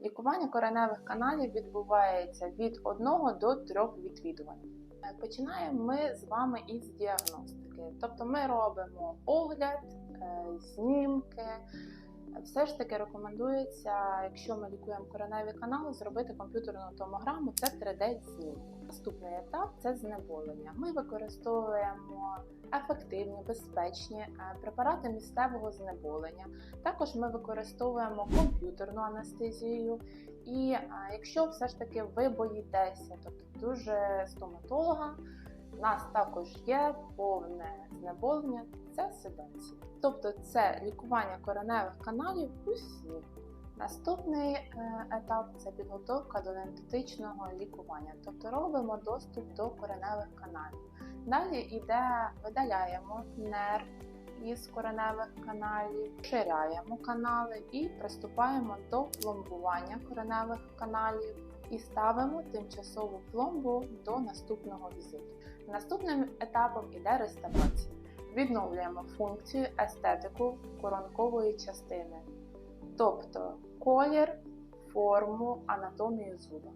Лікування кореневих каналів відбувається від 1 до 3 відвідувань. Починаємо ми з вами із діагностики. Тобто ми робимо огляд, е, знімки. Все ж таки рекомендується, якщо ми лікуємо кореневі канали, зробити комп'ютерну томограму, це 3D-знімку. Наступний етап це знеболення. Ми використовуємо ефективні, безпечні е, препарати місцевого знеболення. Також ми використовуємо комп'ютерну анестезію. І е, якщо все ж таки ви боїтеся, тобто дуже стоматолога, у нас також є повне знеболення, це седація. Тобто це лікування кореневих каналів у сні. Наступний е, етап це підготовка до ентетичного лікування, тобто робимо доступ до кореневих каналів. Далі йде, видаляємо нерв із кореневих каналів, ширяємо канали і приступаємо до пломбування кореневих каналів і ставимо тимчасову пломбу до наступного візиту. Наступним етапом іде реставрація. Відновлюємо функцію естетику коронкової частини, тобто колір, форму, анатомію зуба.